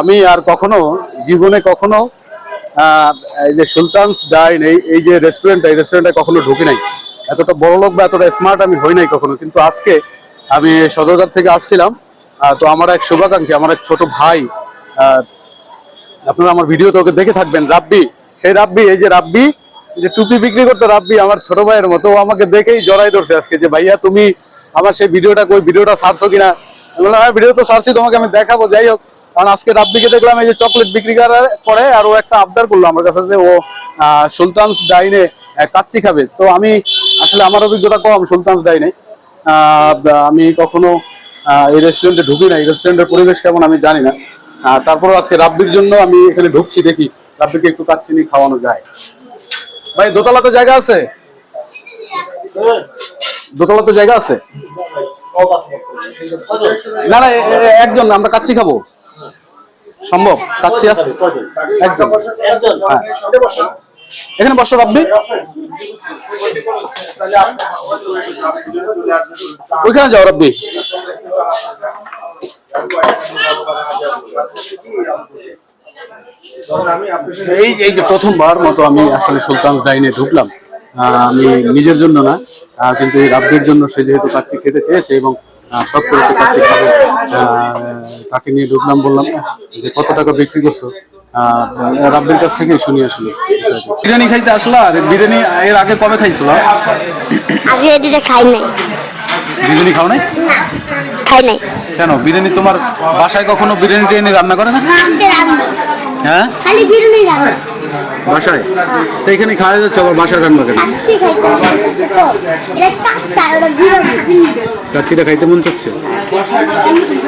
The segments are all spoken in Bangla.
আমি আর কখনো জীবনে কখনো এই যে সুলতানস ডাইন, এই এই যে রেস্টুরেন্ট এই রেস্টুরেন্টে কখনো ঢুকি নাই। এতটা বড় লোক বা এতটা স্মার্ট আমি হই নাই কখনো। কিন্তু আজকে আমি সদরঘাট থেকে আসছিলাম তো আমার এক শুভাকাঙ্ক্ষী, আমার এক ছোট ভাই আপনারা আমার ভিডিওতে ওকে দেখে থাকবেন, রাব্বি। সেই রাব্বি, এই যে রাব্বি যে টুপি বিক্রি করতে রাব্বি, আমার ছোট ভাইয়ের মতো আমাকে দেখেই জড়াই ধরছে আজকে যে, ভাইয়া, তুমি আমার সেই ভিডিওটা কই ভিডিওটা ছাড়ছো কিনা? বললাম হ্যাঁ ভিডিও তো ছাড়ছি, তোমাকে আমি দেখাবো, যাই হোক। কারণ আজকে রাব্বিকে দেখলাম এই যে চকলেট বিক্রি করে আর ও একটা আবদার করল আমার কাছে যে ও সুলতানস ডাইনে কাচ্চি খাবে। তো আমি আসলে আমার অভিজ্ঞতা কম, সুলতানস ডাইনে। আমি কখনো এই রেস্টুরেন্টে ঢুকি না এই রেস্টুরেন্টের পরিবেশ কেমন আমি জানি না। তারপর আজকে রাব্বির জন্য আমি এখানে ঢুকছি, দেখি রাব্বিকে একটু কাচ্চিনি খাওয়ানো যায়। ভাই, দোতলাতে জায়গা আছে? দোতলাতে জায়গা আছে? না না একজন আমরা কাচ্চি খাব। সম্ভব? কাচ্চি আছে? একদম। হ্যাঁ। এখানে বসো রাব্বি। ওইখানে যাও রাব্বি। এই এই যে প্রথমবার মতো আমি আসলে সুলতান ডাইনে ঢুকলাম। আমি নিজের জন্য না কিন্তু এই রাব্বির জন্য সে যেহেতু কাচ্চি খেতে চেয়েছে এবং করেছে কাচ্চি তাকে নিয়ে ঢুকলাম বললাম যে কত টাকা বিক্রি করছ? রাব্বির কাছ থেকেই শুনি আসলে বিরিয়ানি খাইতে আসলা? আর বিরিয়ানি এর আগে কবে খাইছিল? আগে এদিকে খাই নাই। বিরিয়ানি খাও নাই? না খাই নাই। কেন? বিরিয়ানি তোমার বাসায় কখনো বিরিয়ানি টিরিয়ানি রান্না করে না? হ্যাঁ? খালি বিরিয়ানি রান্না। বাসায়? তো এখানে খাওয়া যাচ্ছে আবার বাসায় রান্না কেন কাচ্চি খাইতে মন কাচ্চিটা খাইতে মন চাচ্ছে?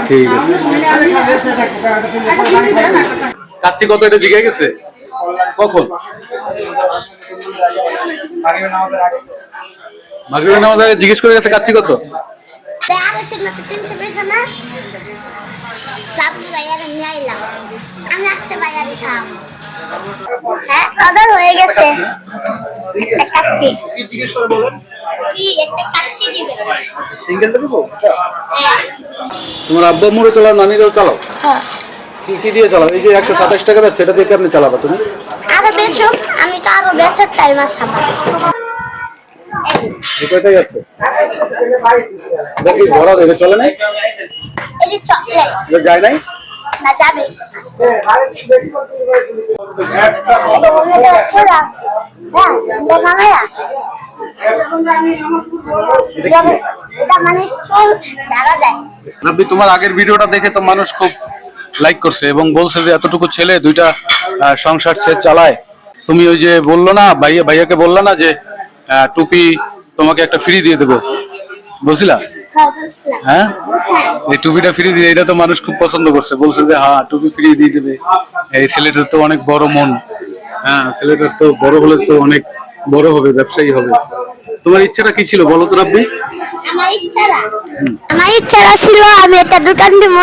ঠিক আছে। কাচ্চি কত এটা জিগে গেছে? কখন? মাগরিবের নামাজ আগে জিজ্ঞেস করে গেছে কাচ্চি কত? না ভাইয়ারে নিয়ে আইলাম। আমি আসতে বাজারে খাও হ্যাঁ অর্ডার হয়ে গেছে। একটা কাচ্চি। কি জিজ্ঞেস করে বলেন? কি একটা কাচ্চি দিবে। সিঙ্গেলটা দেবো? হ্যাঁ। তোমার আব্বা মুড়ে চালাও নানিরাও চালাও। হ্যাঁ। কি কি দিয়ে চালাও? এই যে একশো সাতাশ টাকা যাচ্ছে এটা দিয়ে কেমনি চালাবা তুমি? আরও বেচো আমি তো আরও বেচার টাইম আছে আমার কয়টাই আছে? দেখি ধরা দেবে চলে নাই? এই যে চকলেট। এটা যায় নাই? না, যাবে। তোমার আগের ভিডিওটা দেখে তো মানুষ খুব লাইক করছে এবং বলছে যে এতটুকু ছেলে দুইটা সংসার সে চালায়। তুমি ওই যে বলল না, ভাইয়া ভাইয়াকে বললা না যে টুপি তোমাকে একটা ফ্রি দিয়ে দেবো? বুঝলা? হ্যাঁ? এই টুপিটা ফ্রি দিয়ে এটা তো মানুষ খুব পছন্দ করছে। বলছে যে হ্যাঁ টুপি ফ্রি দিয়ে দেবে। এই ছেলেটার তো অনেক বড় মন। হ্যাঁ ছেলেটার তো বড় হলে তো অনেক বড় হবে, ব্যবসায়ী হবে। তোমার ইচ্ছাটা কি ছিল বলো তো রাব্বি? আমার ইচ্ছারা আমার ইচ্ছারা ছিল আমি একটা দোকান দিব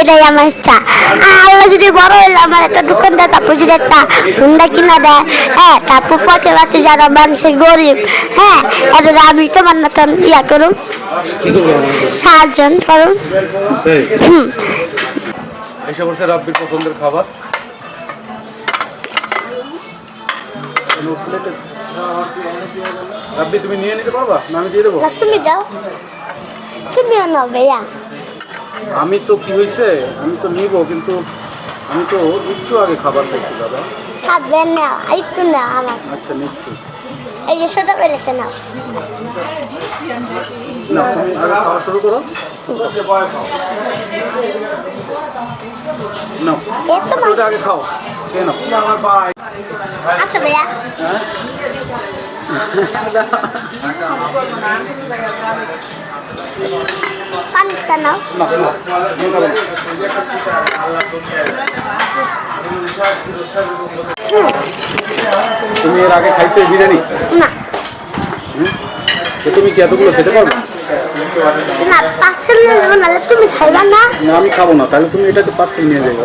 এটাই আমার ইচ্ছা। আর আল্লাহ যদি বড় হইলে আমার একটা দোকান দেয় তারপর যদি একটা হুন্ডা কিনা দেয় হ্যাঁ তারপর পথে বাতে যারা মানুষের গরিব। হ্যাঁ এদের আমি তোমার মতন ইয়া করুন সাহায্য করুন হুম। এসব হচ্ছে রাব্বির পছন্দের খাবার। রাব্বি তুমি নিয়ে নিতে পারবা? না আমি দিয়ে দেবো। তুমি যাও। তুমিও নাও ভাইয়া। আমি তো কি হয়েছে? আমি তো নিব কিন্তু আমি তো একটু আগে খাবার খাইছি দাদা। খাবেন না একটু না আমার। আচ্ছা নিচ্ছি এই যে সোজা নাও। না তুমি আগে খাওয়া শুরু করো। নাও আগে খাও। কেন আসো ভাইয়া। পানিটা নাও। তুমি এর আগে খাইছো বিরিয়ানি? না। তুমি কি এতগুলো খেতে পারবে? না পার্সেল নেব নাহলে তুমি খাইবা না। না আমি খাব না তাহলে তুমি এটাকে পার্সেল নিয়ে যাব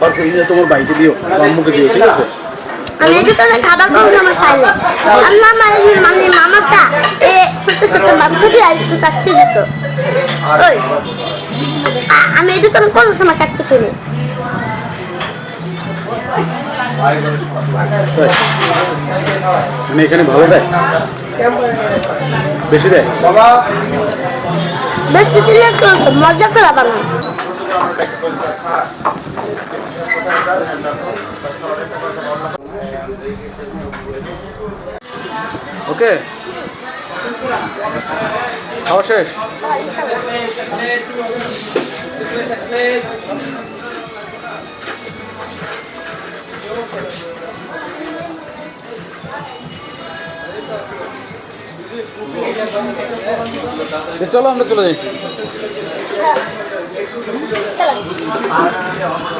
পার্সেল নিয়ে তোমার বাইকে দিও আম্মুকে দিও ঠিক আছে? আমি এই জন্য খাবার কম আমার খাই না আমার মানে মানে মামাটা এ ছোট ছোট মাংসটি আর একটু কাচ্ছে যেত আমি এই জন্য কোনো সময় কাচ্ছে কিনি মানে এখানে ভালো দেয়? বেশি দেয়? বেশি দিলে মজা করা বানায় ওকে। খাওয়া শেষ? চলো আমরা চলে যাই। হ্যাঁ।